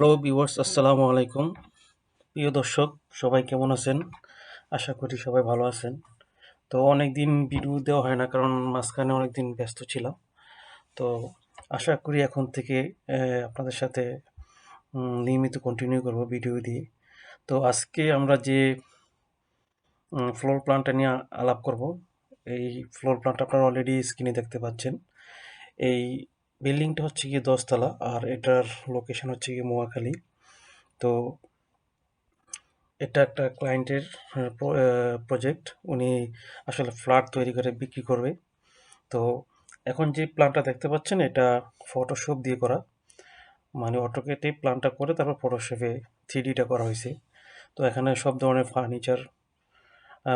Hello viewers আসসালামু আলাইকুম প্রিয় দর্শক, সবাই কেমন আছেন? আশা করি সবাই ভালো আছেন। তো অনেক দিন ভিডিও দেওয়া হয় না, কারণ মাঝখানে অনেক দিন ব্যস্ত ছিলাম। তো আশা করি এখন থেকে আপনাদের সাথে নিয়মিত কন্টিনিউ করব ভিডিও দিয়ে। তো আজকে আমরা যে ফ্লোর প্ল্যানটা নিয়ে আলাপ করব, এই ফ্লোর প্ল্যানটা আপনারা অলরেডি স্ক্রিনে দেখতে পাচ্ছেন। এই বিল্ডিংটা হচ্ছে গিয়ে দশতলা আর এটার লোকেশন হচ্ছে গিয়ে মোয়াখালী তো এটা একটা ক্লায়েন্টের প্রজেক্ট উনি আসলে ফ্ল্যাট তৈরি করে, বিক্রি করবে। তো এখন যে প্ল্যানটা দেখতে পাচ্ছেন, এটা ফটোশপ দিয়ে করা। মানে অটোকেটে প্ল্যানটা করে তারপর ফটোশপে থ্রি ডিটা করা হয়েছে। তো এখানে সব ধরনের ফার্নিচার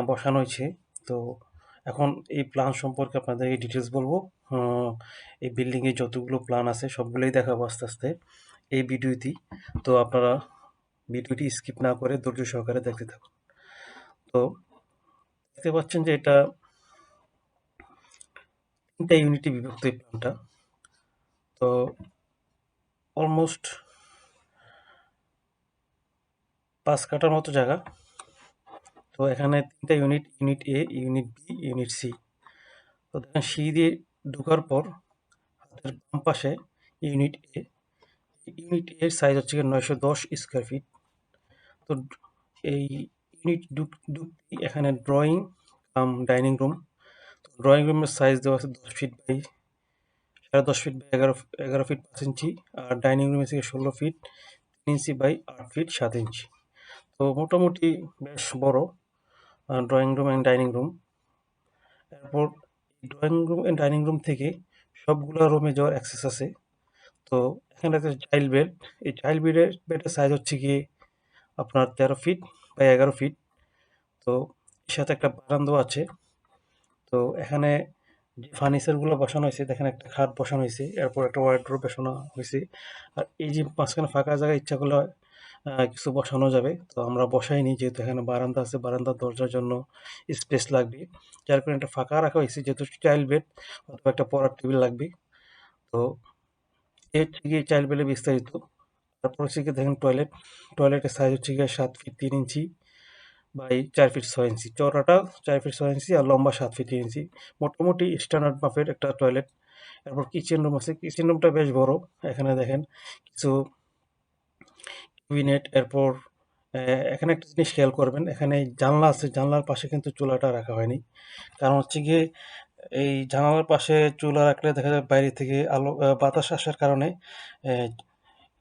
বসানো হয়েছে। তো এখন এই প্ল্যান সম্পর্কে আপনাদেরকে ডিটেলস বলব। এই বিল্ডিংয়ে যতগুলো প্ল্যান আছে সবগুলোই দেখাবো আস্তে আস্তে এই ভিডিওতেই তো আপনারা ভিডিওটি স্কিপ না করে ধৈর্য সহকারে দেখতে থাকুন। তো দেখতে পাচ্ছেন যে এটা তিনটা ইউনিটে বিভক্ত এই প্ল্যানটা তো অলমোস্ট পাঁচ কাটার মতো জায়গা। তো এখানে তিনটা unit unit A unit B unit C তো দেখেন সি দিয়ে ঢোকার পর হাতের বাম পাশে ইউনিট এ ইউনিট এর সাইজ হচ্ছে নয়শো দশ স্কোয়ার ফিট তো এই ইউনিট ঢুকতেই এখানে ড্রয়িং কাম ডাইনিং রুম তো ড্রয়িং রুমের সাইজ দেওয়া আছে দশ ফিট বাই, সাড়ে দশ ফিট বাই এগারো এগারো ফিট পাঁচ ইঞ্চি। আর ডাইনিং রুমের থেকে ষোলো ফিট তিন ইঞ্চি বাই আট ফিট সাত ইঞ্চি। তো মোটামুটি বেশ বড়। Drawing room and dining room এরপর drawing room and dining room থেকে সবগুলো রুমে যাওয়ার অ্যাক্সেস আছে। তো এখানে আছে চাইল্ড বেড এই চাইল্ড বেডের বেডের সাইজ হচ্ছে গিয়ে আপনার তেরো ফিট বা এগারো ফিট তো এর সাথে একটা বারান্দাও আছে। তো এখানে যে ফার্নিচারগুলো বসানো হয়েছে, দেখেন একটা খাট বসানো হয়েছে, এরপর একটা ওয়ার্ড্রোব বসানো হয়েছে। আর এই যে মাঝখানে ফাঁকা জায়গা ইচ্ছা করলে কিছু বসানো যাবে। তো আমরা বসাইনি যেহেতু এখানে বারান্দা আছে, বারান্দার দরজার জন্য স্পেস লাগবে। যার কারণে একটা ফাঁকা রাখা হয়েছে, যেহেতু চাইল্ড বেড অথবা একটা পড়ার টেবিল লাগবে। তো এর গিয়ে চাইল্ড বেডে বিস্তারিত। তারপর হচ্ছে গিয়ে দেখেন টয়লেট টয়লেটের সাইজ হচ্ছে গিয়ে সাত ফিট তিন ইঞ্চি বাই চার ফিট ছয় ইঞ্চি। চওড়াটা চার ফিট ছয় ইঞ্চি আর লম্বা সাত ফিট ইঞ্চি। মোটামুটি স্ট্যান্ডার্ড মাপের একটা টয়লেট এরপর কিচেন রুম আছে কিচেন রুমটা বেশ বড়। এখানে দেখেন কিছু ক্যাবিনেট এরপর এখানে একটা জিনিস খেয়াল করবেন, এখানে জানলা আছে, জানলার পাশে কিন্তু চুলাটা রাখা হয়নি। কারণ হচ্ছে গিয়ে, এই জানালার পাশে চুলা রাখলে দেখা যায় বাইরে থেকে আলো বাতাস আসার কারণে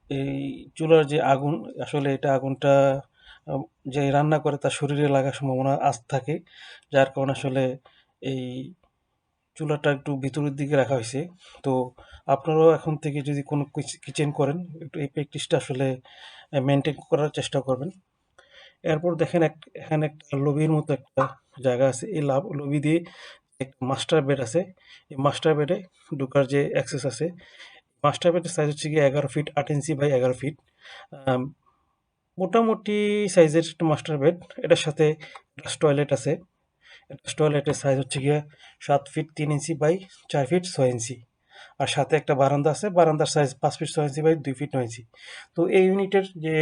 এই চুলার যে আগুন, আসলে এটা আগুনটা, যে রান্না করে তার শরীরে লাগার সম্ভাবনা আজ থাকে, যার কারণে আসলে এই চুলাটা একটু ভিতরের দিকে রাখা হয়েছে। তো আপনারাও এখন থেকে যদি কোনো কিচেন করেন, একটু এই প্র্যাকটিসটা আসলে মেনটেন করার চেষ্টা করবেন। এরপর দেখেন এক, এখানে একটা লবির মতো একটা জায়গা আছে। এই লাভ লবি দিয়ে একটা মাস্টার বেড আছে। এই মাস্টার বেডে ঢোকার যে অ্যাক্সেস আছে, মাস্টার বেডের সাইজ হচ্ছে গিয়ে এগারো ফিট আট ইঞ্চি বাই এগারো ফিট মোটামুটি সাইজের একটা মাস্টার বেড। এটার সাথে টয়লেট আছে। টয়লেটের সাইজ হচ্ছে গিয়ে সাত ফিট তিন ইঞ্চি বাই চার ফিট ছয় ইঞ্চি। আর সাথে একটা বারান্দা আছে, বারান্দার সাইজ পাঁচ ফিট ছয় ইঞ্চি বাই দুই ফিট নয় ইঞ্চি। তো এই ইউনিটের যে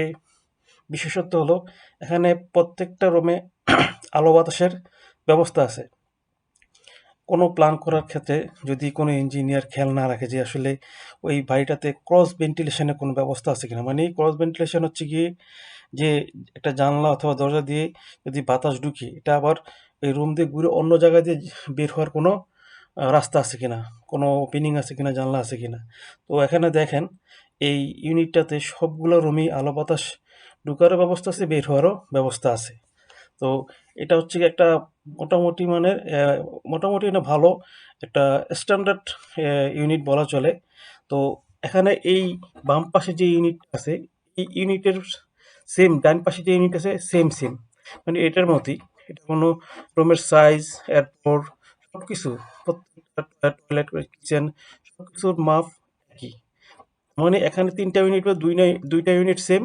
বিশেষত্ব হলো, এখানে প্রত্যেকটা রুমে আলো বাতাসের ব্যবস্থা আছে। কোনো প্ল্যান করার ক্ষেত্রে যদি কোনো ইঞ্জিনিয়ার খেয়াল না রাখে যে আসলে ওই বাড়িটাতে ক্রস ভেন্টিলেশনের কোনো ব্যবস্থা আছে কিনা। মানে ক্রস ভেন্টিলেশন হচ্ছে গিয়ে যে একটা জানলা অথবা দরজা দিয়ে যদি বাতাস ঢুকে, এটা আবার এই রুম দিয়ে ঘুরে অন্য জায়গায় দিয়ে বের হওয়ার কোনো রাস্তা আছে কিনা? কোনো ওপেনিং আছে কিনা? জানলা আছে কিনা? তো এখানে দেখেন, এই ইউনিটটাতে সবগুলো রুমই আলো বাতাস ঢুকারও ব্যবস্থা আছে, বের হওয়ারও ব্যবস্থা আছে। তো এটা হচ্ছে একটা মোটামুটি মানে মোটামুটি না ভালো একটা স্ট্যান্ডার্ড ইউনিট বলা চলে। তো এখানে এই বাম পাশে যে ইউনিট আছে, এই ইউনিটের সেম ডান পাশে যে ইউনিট আছে সেম সেম মানে এটার মতোই। এটা কোনো রুমের সাইজ এরপর সব কিছু প্রত্যেকটা টয়লেট কিচেন সব কিছুর মাপ একই। মানে এখানে তিনটা ইউনিট বা দুই দুইটা ইউনিট সেম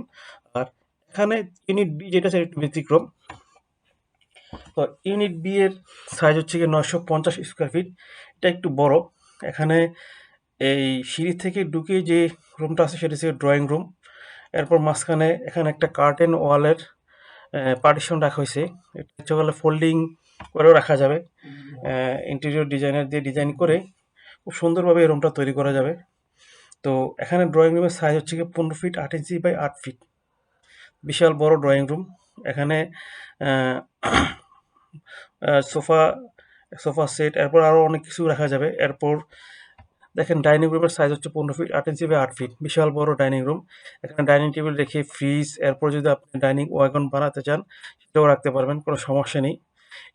আর এখানে ইউনিট বি যেটা সেটা একটু ব্যতিক্রম। তো ইউনিট বি এর সাইজ হচ্ছে গিয়ে নয়শো পঞ্চাশ স্কোয়ার ফিট এটা একটু বড়। এখানে এই সিঁড়ি থেকে ঢুকে যে রুমটা আছে সেটা হচ্ছে ড্রয়িং রুম এরপর মাঝখানে এখানে একটা কার্টেন ওয়ালের পার্টিশন রাখা হয়েছে। এটা ফোল্ডিং করেও রাখা যাবে। ইন্টেরিয়র ডিজাইনার দিয়ে ডিজাইন করে খুব সুন্দরভাবে এই রুমটা তৈরি করা যাবে। তো এখানে ড্রয়িং রুমের সাইজ হচ্ছে কি পনেরো ফিট আট ইঞ্চি বাই আট ফিট বিশাল বড় ড্রয়িং রুম এখানে সোফা সোফা সেট এরপর আরও অনেক কিছু রাখা যাবে। এরপর দেখেন ডাইনিং রুমের সাইজ হচ্ছে পনেরো ফিট আট ইঞ্চি বাই আট ফিট বিশাল বড় ডাইনিং রুম এখানে ডাইনিং টেবিল রেখে ফ্রিজ এরপর যদি আপনি ডাইনিং ওয়াগন বানাতে চান, সেটাও রাখতে পারবেন, কোনো সমস্যা নেই।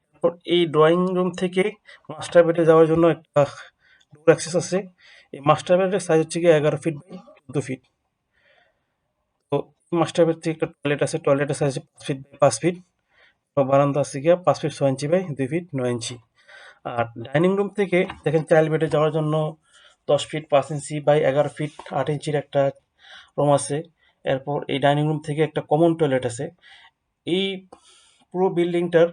এরপর এই ড্রয়িং রুম থেকে মাস্টার বেডে যাওয়ার জন্য একটা ডোর অ্যাক্সেস আছে। এই মাস্টার বেডের সাইজ হচ্ছে গিয়ে এগারো ফিট বাই চোদ্দ ফিট তো মাস্টার বেড থেকে একটা টয়লেট আছে টয়লেটের সাইজ হচ্ছে পাঁচ ফিট বাই পাঁচ ফিট বারান্দা আছে গিয়ে পাঁচ ফিট ছয় ইঞ্চি বাই দুই ফিট নয় ইঞ্চি আর ডাইনিং রুম থেকে দেখেন চাইল্ড বেডে যাওয়ার জন্য দশ ফিট পাঁচ ইঞ্চি বাই এগারো ফিট আট ইঞ্চির একটা রুম আছে। এরপর এই ডাইনিং রুম থেকে একটা কমন টয়লেট আছে। এই পুরো বিল্ডিংটার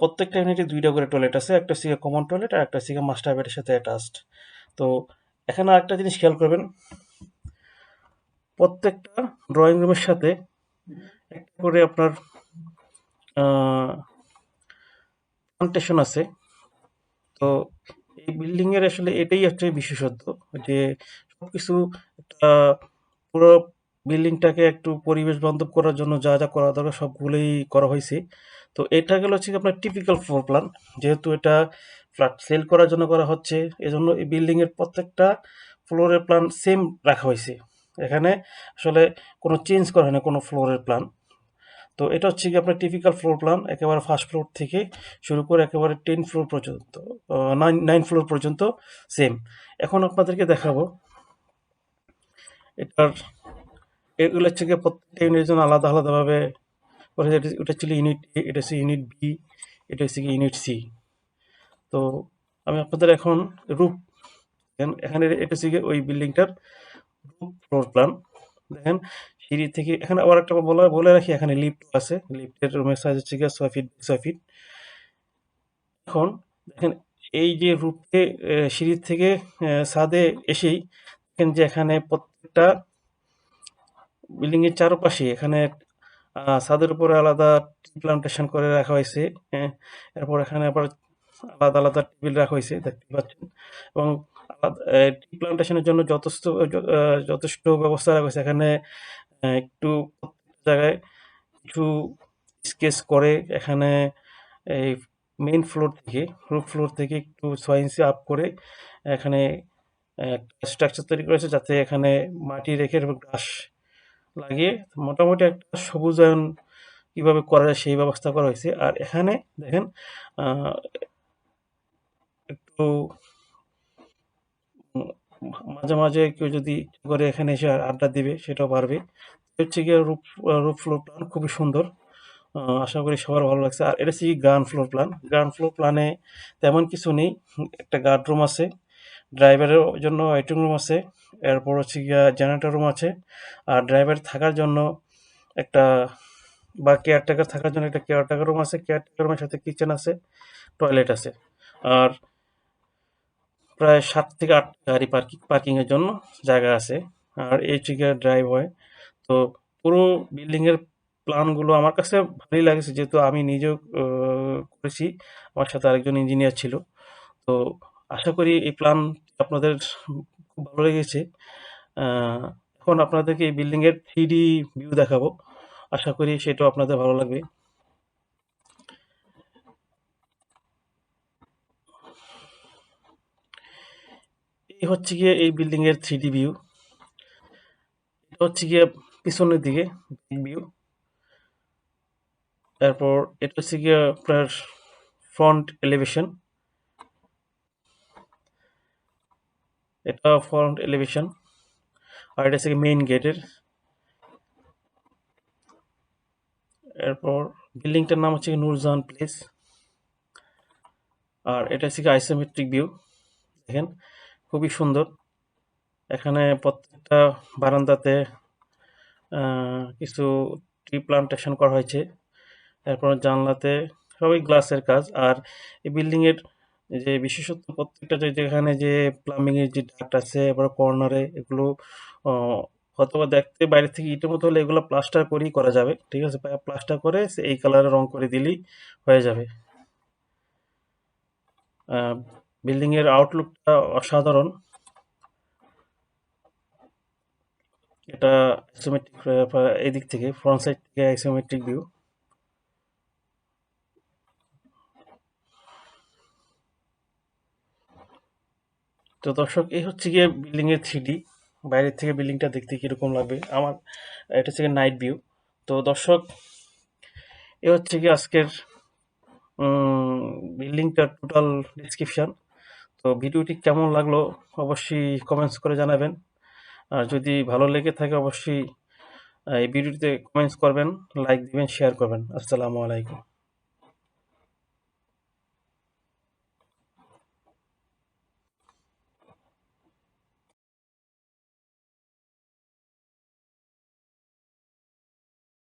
প্রত্যেকটা ইউনিটে দুইটা করে টয়লেট আছে। একটা সিগা কমন টয়লেট আর একটা সিগা মাস্টার বেডের সাথে অ্যাটাচড তো এখানে আরেকটা জিনিস খেয়াল করবেন, প্রত্যেকটা ড্রয়িং রুমের সাথে একটা করে আপনার প্লান্টেশন আছে। তো এই বিল্ডিং এর আসলে এটাই হচ্ছে বিশেষত্ব যে সবকিছু একটা পুরো বিল্ডিংটাকে একটু পরিবেশ বান্ধব করার জন্য যা যা করা দরকার সবগুলোই করা হয়েছে। তো এটা গেল হচ্ছে আপনার টিপিক্যাল ফ্লোর প্ল্যান যেহেতু এটা ফ্ল্যাট সেল করার জন্য করা হচ্ছে, এজন্য এই বিল্ডিং এর প্রত্যেকটা ফ্লোরের প্ল্যান সেম রাখা হয়েছে। এখানে আসলে কোনো চেঞ্জ করা হয় না কোনো ফ্লোরের প্ল্যান তো এটা হচ্ছে কি আপনার টিপিক্যাল ফ্লোর প্ল্যান একেবারে ফার্স্ট ফ্লোর থেকে শুরু করে একেবারে টেন ফ্লোর পর্যন্ত নাইন নাইন ফ্লোর পর্যন্ত সেম এখন আপনাদেরকে দেখাবো, এটার, এগুলো হচ্ছে গিয়ে প্রত্যেকটা ইউনিটের জন্য আলাদা আলাদাভাবে এটা ছিল ইউনিট এ এটা হচ্ছে ইউনিট বি এটা হচ্ছে ইউনিট সি তো আমি আপনাদের এখন রূপ এখানে এটা হচ্ছে ওই বিল্ডিংটার রূপ ফ্লোর প্ল্যান দেখেন সিঁড়ি থেকে, এখানে আবার একটা বলা, বলে রাখি, এখানে লিফট আছে। লিফটের রুমের সাইজ হচ্ছে গিয়ে ছয় ফিট ছয় ফিট এখন দেখেন, এই যে রূপে সিঁড়ি থেকে ছাদে এসেই দেখেন যে এখানে প্রত্যেকটা বিল্ডিং এর চারপাশে এখানে ছাদের উপরে আলাদা প্লান্টেশন করে রাখা হয়েছে হ্যাঁ এরপর এখানে আবার আলাদা আলাদা টেবিল রাখা হয়েছে, দেখতে পাচ্ছেন। এবং টি প্লান্টেশনের জন্য যথেষ্ট যথেষ্ট ব্যবস্থা রাখা হয়েছে। এখানে একটু জায়গায় কিছু স্কেচ করে এখানে এই মেইন ফ্লোর থেকে রুফ ফ্লোর থেকে একটু ছয় ইঞ্চি আপ করে এখানে স্ট্রাকচার তৈরি করেছে যাতে এখানে মাটি রেখে ঘাস লাগিয়ে মোটামুটি একটা সবুজায়ন কীভাবে করা যায় সেই ব্যবস্থা করা হয়েছে। আর এখানে দেখেন একটু মাঝে মাঝে কেউ যদি করে এখানে এসে আড্ডা দিবে, সেটাও পারবে। হচ্ছে গিয়ে রূপ রূপ ফ্লোর প্ল্যান খুবই সুন্দর। আশা করি সবার ভালো লাগছে। আর এটা হচ্ছে ground floor plan ground floor প্ল্যানে তেমন কিছু নেই। একটা গার্ড রুম আছে ড্রাইভারের জন্য ওয়েটিং রুম আছে, এরপর হচ্ছে গিয়া জেনারেটর রুম আছে। আর ড্রাইভার থাকার জন্য একটা, বা কেয়ারটেকার থাকার জন্য একটা কেয়ারটেকার রুম আছে। কেয়ারটেকার রুমের সাথে কিচেন আছে টয়লেট আছে। আর প্রায় সাত থেকে আট গাড়ি পার্কিং, পার্কিংয়ের জন্য জায়গা আছে। আর এই হচ্ছে ড্রাইভ হয়। তো পুরো বিল্ডিংয়ের প্ল্যানগুলো আমার কাছে ভালোই লাগেছে। যেহেতু আমি নিজেও করেছি। আমার সাথে আরেকজন ইঞ্জিনিয়ার ছিল। তো আশা করি এই প্ল্যান আপনাদের খুব ভালো লেগেছে। এখন আপনাদেরকে এই বিল্ডিংয়ের থ্রি ভিউ দেখাবো। আশা করি সেটাও আপনাদের ভালো লাগবে। এই হচ্ছে গিয়ে এই বিল্ডিংয়ের থ্রি ডি ভিউ এটা হচ্ছে গিয়ে পিছনের দিকে ভিউ তারপর এটা হচ্ছে গিয়ে আপনার ফ্রন্ট এলিভেশন এটা ফ্রন্ট এলিভেশন আর এটা হচ্ছে মেইন গেটের এরপর বিল্ডিংটার নাম হচ্ছে নূরজাহান প্লেস আর এটা হচ্ছে আইসোমেট্রিক ভিউ দেখেন খুবই সুন্দর। এখানে প্রত্যেকটা বারান্দাতে কিছু ট্রি প্লান্টেশন করা হয়েছে। এরপর জানলাতে সবই গ্লাসের কাজ। আর এই বিল্ডিংয়ের যে বিশেষত্ব, প্রত্যেকটা যেখানে যে প্লাম্বিংয়ের যে ডাক্ট আছে এবার কর্নারে এগুলো অথবা দেখতে বাইরে থেকে ইটের মতো হলে এগুলো প্লাস্টার করেই করা যাবে, ঠিক আছে? প্লাস্টার করে এই কালারে রং করে দিলেই হয়ে যাবে। বিল্ডিং এর আউটলুকটা অসাধারণ। এটা আইসোমেট্রিক এদিক থেকে ফ্রন্ট সাইড থেকে আইসোমেট্রিক ভিউ তো দর্শক, এই হচ্ছে গিয়ে বিল্ডিং এর থ্রি বাইরের থেকে বিল্ডিংটা দেখতে কীরকম লাগবে? আমার, এটা হচ্ছে নাইট ভিউ তো দর্শক, এ হচ্ছে কি আজকের বিল্ডিংটার টোটাল ডিসক্রিপশান তো ভিডিওটি কেমন লাগল অবশ্যই কমেন্টস করে জানাবেন। আর যদি ভালো লেগে থাকে অবশ্যই এই ভিডিওটিতে কমেন্টস করবেন লাইক দিবেন শেয়ার করবেন। আসসালামু আলাইকুম।